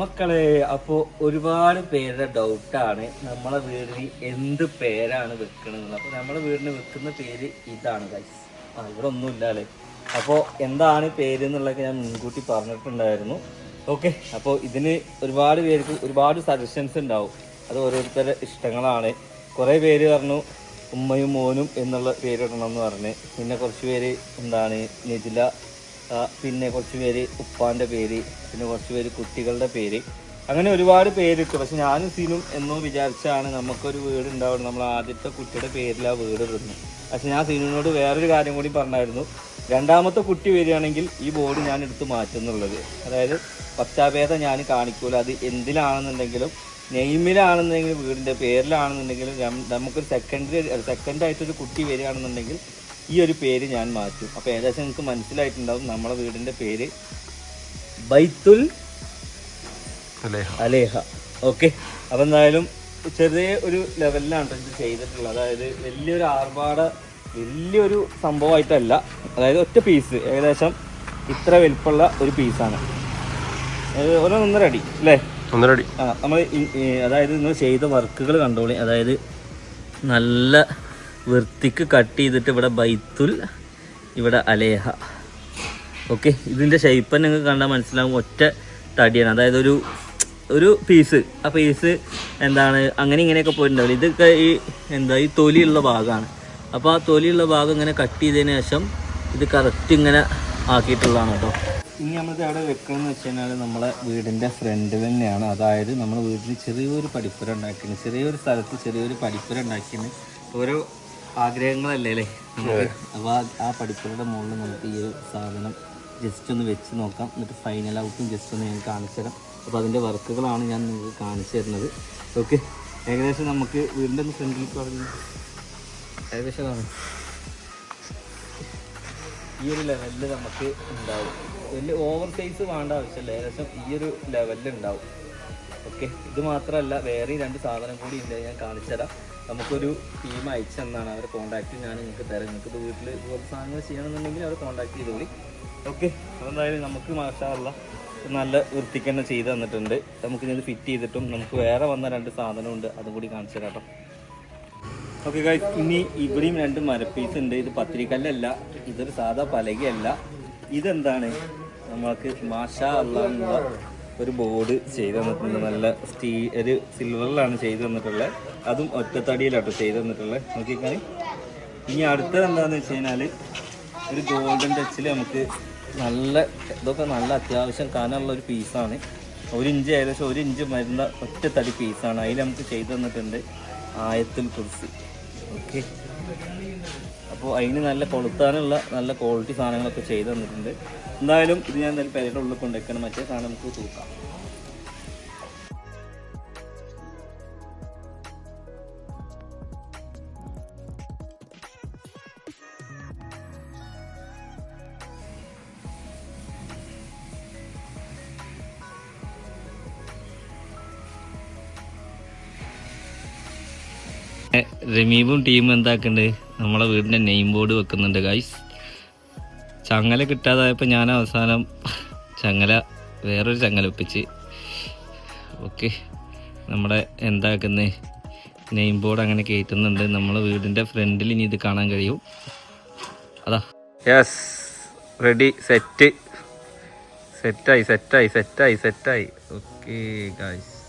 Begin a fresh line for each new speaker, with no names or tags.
മക്കളെ അപ്പോൾ ഒരുപാട് പേരുടെ ഡൗട്ടാണ് നമ്മളെ വീടിന് എന്ത് പേരാണ് വെക്കണതെന്ന്. അപ്പോൾ നമ്മളെ വീടിന് വെക്കുന്ന പേര് ഇതാണ് ഗൈസ് ആ ഇവിടെ ഒന്നുമില്ല അല്ലേ അപ്പോൾ എന്താണ് പേര് എന്നുള്ളതൊക്കെ ഞാൻ മുൻകൂട്ടി പറഞ്ഞിട്ടുണ്ടായിരുന്നു. ഓക്കെ അപ്പോൾ ഇതിന് ഒരുപാട് പേർക്ക് ഒരുപാട് സജഷൻസ് ഉണ്ടാവും. അത് ഓരോരുത്തരുടെ ഇഷ്ടങ്ങളാണ്. കുറേ പേര് പറഞ്ഞു ഉമ്മയും മോനും എന്നുള്ള പേരിടണം എന്ന് പറഞ്ഞ്. പിന്നെ കുറച്ച് പേര് എന്താണ്? നെജില പിന്നെ കുറച്ച് പേര് ഉപ്പാന്റെ പേര് പിന്നെ കുറച്ച് പേര് കുട്ടികളുടെ പേര്. അങ്ങനെ ഒരുപാട് പേരിട്ടു പക്ഷെ ഞാനും സീനും എന്നോ വിചാരിച്ചാണ് നമുക്കൊരു വീട് ഉണ്ടാവുന്നത് നമ്മൾ ആദ്യത്തെ കുട്ടിയുടെ പേരിൽ ആ വീട് ഇടുന്നു പക്ഷെ ഞാൻ സീനുവിനോട് വേറൊരു കാര്യം കൂടി പറഞ്ഞായിരുന്നു. രണ്ടാമത്തെ കുട്ടി വരികയാണെങ്കിൽ ഈ ബോർഡ് ഞാൻ എടുത്ത് മാറ്റുന്നുള്ളത്. അതായത് പശ്ചാഭേദം ഞാൻ കാണിക്കൂല. അത് എന്തിലാണെന്നുണ്ടെങ്കിലും നെയ്മിലാണെന്നുണ്ടെങ്കിലും വീടിന്റെ പേരിലാണെന്നുണ്ടെങ്കിലും നമുക്കൊരു സെക്കൻഡറി സെക്കൻഡ് ആയിട്ടൊരു കുട്ടി വരികയാണെന്നുണ്ടെങ്കിൽ ഈ ഒരു പേര് ഞാൻ മാറ്റും. അപ്പോൾ ഏകദേശം നിങ്ങൾക്ക് മനസ്സിലായിട്ടുണ്ടാവും നമ്മളെ വീടിന്റെ പേര് ബൈത്തുൽ അലേഹ. ഓക്കെ അപ്പം എന്തായാലും ചെറിയ ഒരു ലെവലിലാണ് ഇത് ചെയ്തിട്ടുള്ളത്. അതായത് വലിയൊരു ആർഭാട വലിയൊരു സംഭവമായിട്ടല്ല. അതായത് ഒറ്റ പീസ് ഏകദേശം ഇത്ര വലിപ്പമുള്ള ഒരു പീസാണ് ഒരു ഒന്നര അടി അല്ലേ?
ഒന്നര അടി.
ആ നമ്മൾ അതായത് ഇന്ന് ചെയ്ത വർക്കുകൾ കണ്ടോളി. അതായത് നല്ല വൃത്തിക്ക് കട്ട് ചെയ്തിട്ട് ഇവിടെ ബൈത്തുൽ ഇവിടെ അലേഹ. ഓക്കെ ഇതിന്റെ ഷേപ്പ് നിങ്ങൾക്ക് കണ്ടാൽ മനസ്സിലാവും ഒറ്റ തടിയാണ്. അതായത് ഒരു ഒരു പീസ് ആ പീസ് എന്താണ് അങ്ങനെ ഇങ്ങനെയൊക്കെ പോയിട്ടുണ്ടാവില്ല. ഇതൊക്കെ ഈ എന്താ ഈ തൊലിയുള്ള ഭാഗമാണ്. അപ്പോൾ ആ തൊലിയുള്ള ഭാഗം ഇങ്ങനെ കട്ട് ചെയ്തതിന് ശേഷം ഇത് കറക്റ്റ് ഇങ്ങനെ ആക്കിയിട്ടുള്ളതാണ് കേട്ടോ. ഇനി നമ്മളിത് അവിടെ വെക്കണമെന്ന് വെച്ച് കഴിഞ്ഞാൽ നമ്മളെ വീടിന്റെ ഫ്രണ്ട് തന്നെയാണ്. അതായത് നമ്മൾ വീട്ടിൽ ചെറിയൊരു പഠിപ്പുര ഉണ്ടാക്കിയത് ചെറിയൊരു സ്ഥലത്ത് ചെറിയൊരു പഠിപ്പുര ഉണ്ടാക്കിയത് ഓരോ ആഗ്രഹങ്ങളല്ലേ അല്ലേ നമുക്ക് അപ്പോൾ ആ- പഠിപ്പുകളുടെ മുകളിൽ നമുക്ക് ഈ ഒരു സാധനം ജസ്റ്റ് ഒന്ന് വെച്ച് നോക്കാം. എന്നിട്ട് ഫൈനൽ ഔട്ടും ജസ്റ്റ് ഒന്ന് ഞാൻ കാണിച്ചു തരാം. അപ്പോൾ അതിന്റെ വർക്കുകളാണ് ഞാൻ നിങ്ങൾക്ക് കാണിച്ചു തരുന്നത്. ഓക്കെ ഏകദേശം നമുക്ക് വീടിന്റെ ഒന്ന് ഫ്രണ്ടിൽ പറഞ്ഞു ഏകദേശം ആണ് ഈ ഒരു ലെവലിൽ നമുക്ക് ഉണ്ടാവും. വലിയ ഓവർ സൈസ് വേണ്ട ആവശ്യമില്ല. ഏകദേശം ഈ ഒരു ലെവലിൽ ഉണ്ടാവും. ഓക്കെ ഇത് മാത്രമല്ല വേറെ രണ്ട് സാധനം കൂടി ഉണ്ട്. ഞാൻ കാണിച്ചു തരാം. നമുക്കൊരു ടീം അയച്ചെന്നാണ് അവരെ കോൺടാക്റ്റ് ഞാൻ നിങ്ങൾക്ക് തരാം. നിങ്ങൾക്ക് വീട്ടിൽ ഇതുപോലെ സാധനങ്ങൾ ചെയ്യണമെന്നുണ്ടെങ്കിൽ അവർ കോൺടാക്ട് ചെയ്തോളി. ഓക്കെ അതെന്തായാലും നമുക്ക് മാഷാള്ള നല്ല വൃത്തിക്ക് തന്നെ ചെയ്ത് തന്നിട്ടുണ്ട്. നമുക്ക് ഇത് ഫിറ്റ് ചെയ്തിട്ടും നമുക്ക് വേറെ വന്ന രണ്ട് സാധനമുണ്ട് അതും കൂടി കാണിച്ചു കേട്ടോ. ഓക്കെ ഇനി ഇവിടെയും രണ്ട് മരപ്പീസ് ഉണ്ട്. ഇത് പത്തിരിക്കല്ലല്ല. ഇതൊരു സാധാ പലകയല്ല. ഇതെന്താണ്? നമ്മൾക്ക് മാഷാ അള്ള ഒരു ബോർഡ് ചെയ്തു തന്നിട്ടുണ്ട്. നല്ല സ്റ്റീ ഒരു സിൽവറിലാണ് ചെയ്തു തന്നിട്ടുള്ളത്. അതും ഒറ്റത്തടിയിലാട്ടോ ചെയ്തു തന്നിട്ടുള്ളത്. നോക്കിക്കാണി ഇനി അടുത്തത് എന്താണെന്ന് വെച്ച് കഴിഞ്ഞാൽ ഒരു ഗോൾഡൻ ടച്ചിൽ നമുക്ക് നല്ല ഇതൊക്കെ നല്ല അത്യാവശ്യം കാണാനുള്ള ഒരു പീസാണ് ഒരു ഇഞ്ച് ഏകദേശം ഒരു ഇഞ്ച് മരുന്ന ഒറ്റത്തടി തടി പീസാണ് അതിൽ നമുക്ക് ചെയ്തു തന്നിട്ടുണ്ട് ആയത്തിൽ കുറിച്ച്. ഓക്കെ അപ്പോൾ അതിന് നല്ല കൊളുത്താനുള്ള നല്ല ക്വാളിറ്റി സാധനങ്ങളൊക്കെ ചെയ്തു തന്നിട്ടുണ്ട്. എന്തായാലും ഇത് ഞാൻ എന്തായാലും പേരുടെ ഉള്ളിൽ കൊണ്ടുവയ്ക്കണം. മറ്റേ സാധനം നമുക്ക് തൂക്കാം. റമീബും ടീമും എന്താക്കുന്നുണ്ട് നമ്മളെ വീടിന്റെ നെയിം ബോർഡ് വെക്കുന്നുണ്ട് ഗൈസ് ചങ്ങല കിട്ടാതായപ്പോൾ ഞാൻ അവസാനം ചങ്ങല വേറൊരു ചങ്ങല ഒപ്പിച്ച്. ഓക്കെ നമ്മുടെ എന്താക്കുന്നേ? നെയിം ബോർഡ് അങ്ങനെ കയറ്റുന്നുണ്ട് നമ്മളെ വീടിന്റെ ഫ്രണ്ടിൽ ഇനി ഇത് കാണാൻ കഴിയും. അതാ. യെസ് റെഡി സെറ്റ് സെറ്റായി സെറ്റായി സെറ്റായി സെറ്റായി ഓക്കെ ഗായ്സ്